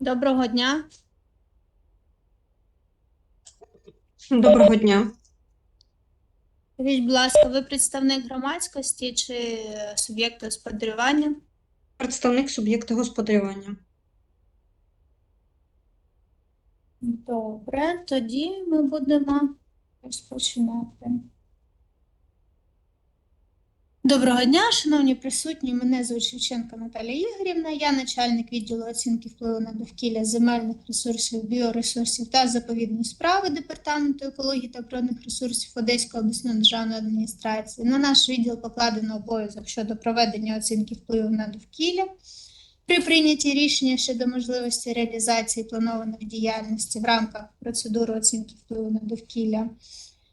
Доброго дня. Доброго дня. Скажіть, будь ласка, ви представник громадськості чи суб'єкт господарювання? Представник суб'єкта господарювання. Добре, тоді ми будемо розпочинати. Доброго дня, шановні присутні. Мене звуть Шевченко Наталія Ігорівна. Я начальник відділу оцінки впливу на довкілля земельних ресурсів, біоресурсів та заповідної справи Департаменту екології та природних ресурсів Одеської обласної державної адміністрації. На наш відділ покладено обов'язок щодо проведення оцінки впливу на довкілля. При прийнятті рішення щодо можливості реалізації планованих діяльностей в рамках процедури оцінки впливу на довкілля.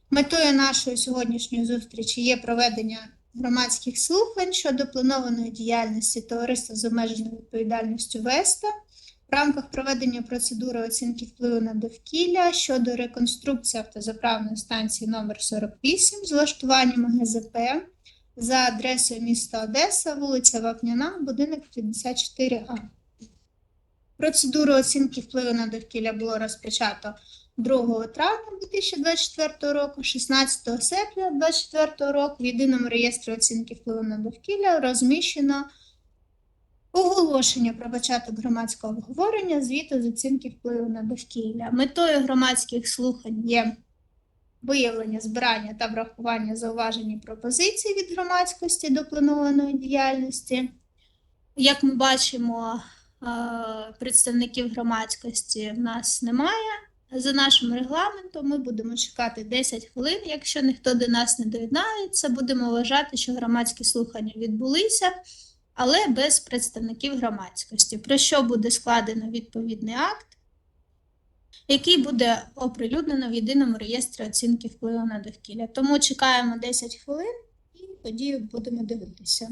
Метою нашої сьогоднішньої зустрічі є проведення громадських слухань щодо планованої діяльності товариства з обмеженою відповідальністю Веста в рамках проведення процедури оцінки впливу на довкілля щодо реконструкції автозаправної станції номер 48 з влаштуванням ГЗП за адресою міста Одеса, вулиця Вапняна, будинок 54А. Процедуру оцінки впливу на довкілля було розпочато 2 травня 2024 року, 16 серпня 2024 року в єдиному реєстрі оцінки впливу на довкілля розміщено оголошення про початок громадського обговорення звіту з оцінки впливу на довкілля. Метою громадських слухань є виявлення, збирання та врахування зауважень і пропозицій від громадськості до планованої діяльності. Як ми бачимо, е, представників громадськості в нас немає. За нашим регламентом ми будемо чекати 10 хвилин. Якщо ніхто до нас не доєднається, будемо вважати, що громадські слухання відбулися, але без представників громадськості, про що буде складено відповідний акт, який буде оприлюднено в єдиному реєстрі оцінки впливу на довкілля. Тому чекаємо 10 хвилин і тоді будемо дивитися.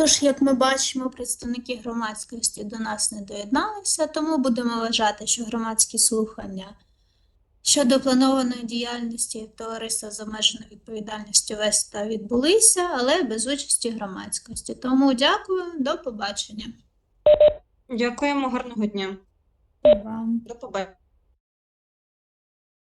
Тож, як ми бачимо, представники громадськості до нас не доєдналися, тому будемо вважати, що громадські слухання щодо планованої діяльності товариства з обмеженою відповідальністю ВЕСТА відбулися, але без участі громадськості. Тому дякую, до побачення Дякуємо, гарного дня. вам. До побачення.